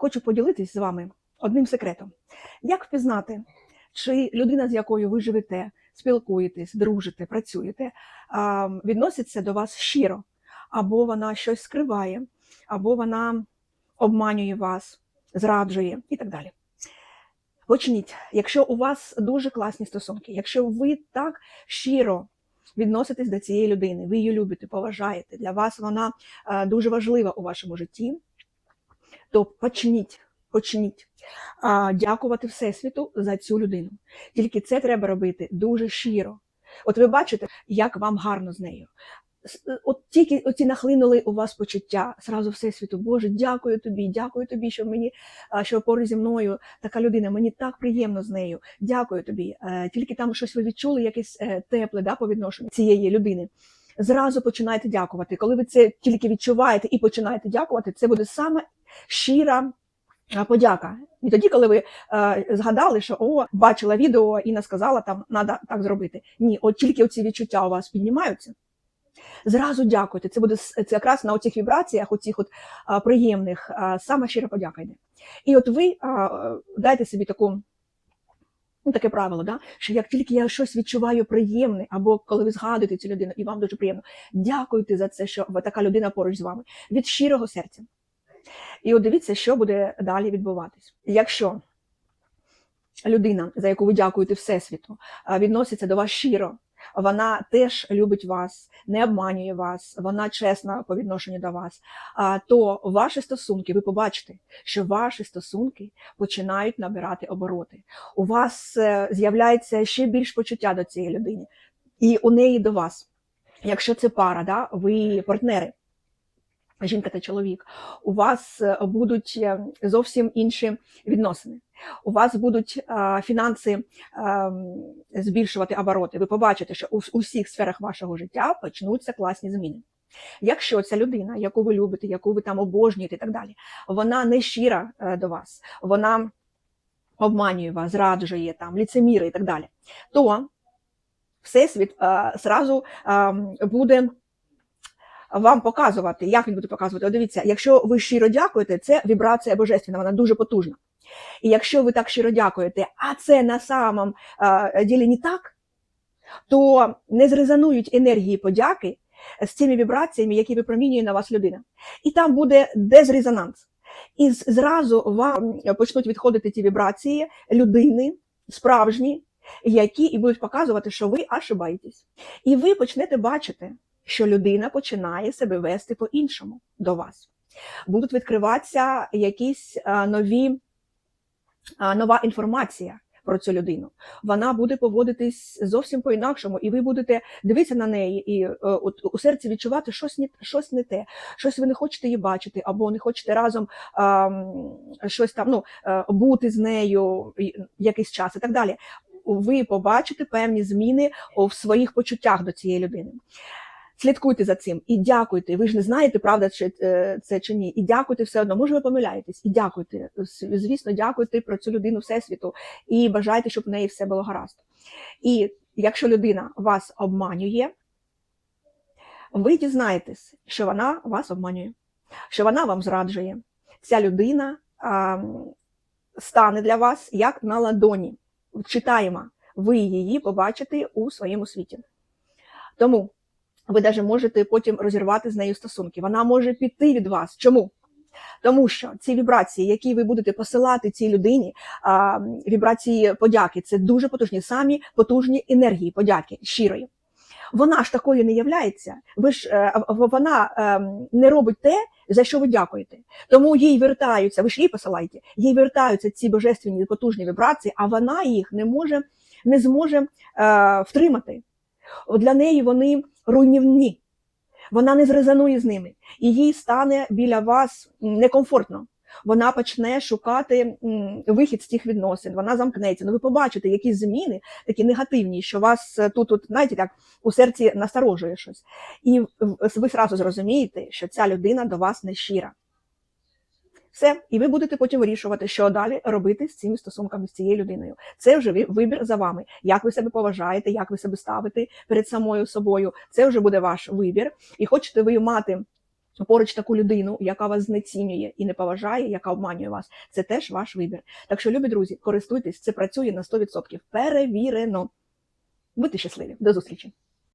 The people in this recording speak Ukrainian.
хочу поділитись з вами одним секретом. Як впізнати, чи людина, з якою ви живете, спілкуєтесь, дружите, працюєте, відноситься до вас щиро, або вона щось скриває, або вона обманює вас, зраджує і так далі. Почніть, якщо у вас дуже класні стосунки, якщо ви так щиро відноситесь до цієї людини, ви її любите, поважаєте, для вас вона е, дуже важлива у вашому житті, то почніть, почніть а, дякувати Всесвіту за цю людину. Тільки це треба робити дуже щиро. От ви бачите, як вам гарно з нею. От тільки оці нахлинули у вас почуття зразу Всесвіту. Боже, дякую тобі, дякую тобі, що мені що поруч зі мною така людина. Мені так приємно з нею. Дякую тобі. Е, Тільки там щось ви відчули, якесь е, тепле да, по відношенню цієї людини. Зразу починайте дякувати. Коли ви це тільки відчуваєте і починаєте дякувати, це буде саме щира подяка. І тоді, коли ви е, згадали, що о, бачила відео і не сказала, там треба так зробити. Ні, от тільки оці відчуття у вас піднімаються. Зразу дякуйте. Це буде це якраз на оцих вібраціях, оцих от а, приємних, а, саме щира подяка йде. І от ви а, дайте собі таку. Ну, таке правило, да? що як тільки я щось відчуваю приємне, або коли ви згадуєте цю людину, і вам дуже приємно, дякуйте за це, що така людина поруч з вами від щирого серця. І от дивіться, що буде далі відбуватись. Якщо людина, за яку ви дякуєте Всесвіту, відноситься до вас щиро, вона теж любить вас, не обманює вас, вона чесна по відношенню до вас, то ваші стосунки, ви побачите, що ваші стосунки починають набирати обороти. У вас е, з'являється ще більш почуття до цієї людини, і у неї до вас. Якщо це пара, да, ви партнери, жінка та чоловік, у вас е, будуть е, зовсім інші відносини. У вас будуть фінанси збільшувати обороти. Ви побачите, що у всіх сферах вашого життя почнуться класні зміни. Якщо ця людина, яку ви любите, яку ви там обожнюєте і так далі, вона не щира е, до вас, вона обманює вас, зраджує там, ліцеміри і так далі, то всесвіт е, зразу е, буде вам показувати, як він буде показувати. От дивіться, якщо ви щиро дякуєте, це вібрація божественна, вона дуже потужна. І якщо ви так щиро дякуєте, а це на самом ділі не так, то не зрезонують енергії подяки з цими вібраціями, які випромінює на вас людина. І там буде дезрезонанс. І зразу вам почнуть відходити ті вібрації людини, справжні, які і будуть показувати, що ви ошибаєтесь. І ви почнете бачити, що людина починає себе вести по-іншому до вас. Будуть відкриватися якісь а, нові, а, нова інформація про цю людину. Вона буде поводитись зовсім по-інакшому, і ви будете дивитися на неї і е, от, у серці відчувати щось не, щось не те, щось ви не хочете її бачити, або не хочете разом а, щось там ну, е, бути з нею якийсь час і так далі. Ви побачите певні зміни в своїх почуттях до цієї людини. Слідкуйте за цим і дякуйте. Ви ж не знаєте, правда чи е, це чи ні. І дякуйте все одно. Може, ви помиляєтесь, і дякуйте. Звісно, дякуйте про цю людину всесвіту і бажайте, щоб в неї все було гаразд. І якщо людина вас обманює, ви дізнаєтесь, що вона вас обманює, що вона вам зраджує. Ця людина а, стане для вас як на ладоні. Читаємо, ви її побачите у своєму світі. Тому ви навіть можете потім розірвати з нею стосунки. Вона може піти від вас. Чому? Тому що ці вібрації, які ви будете посилати цій людині, а, вібрації подяки, це дуже потужні, самі потужні енергії подяки щирої. Вона ж такою не являється. Ви ж е, вона ем, не робить те, за що ви дякуєте. Тому їй вертаються, ви ж їй посилаєте, їй вертаються ці божественні потужні вібрації, а вона їх не може, не зможе е, втримати. Для неї вони руйнівні. Вона не зрезонує з ними, і їй стане біля вас некомфортно. Вона почне шукати вихід з цих відносин, вона замкнеться. Ну ви побачите якісь зміни, такі негативні, що вас е, тут, тут знаєте, так у серці насторожує щось. І ви зразу зрозумієте, що ця людина до вас не щира. Все, і ви будете потім вирішувати, що далі робити з цими стосунками з цією людиною. Це вже вибір за вами. Як ви себе поважаєте, як ви себе ставите перед самою собою. Це вже буде ваш вибір. І хочете ви мати поруч таку людину, яка вас знецінює і не поважає, яка обманює вас, це теж ваш вибір. Так що, любі друзі, користуйтесь, це працює на 100%. Перевірено. Будьте щасливі. До зустрічі!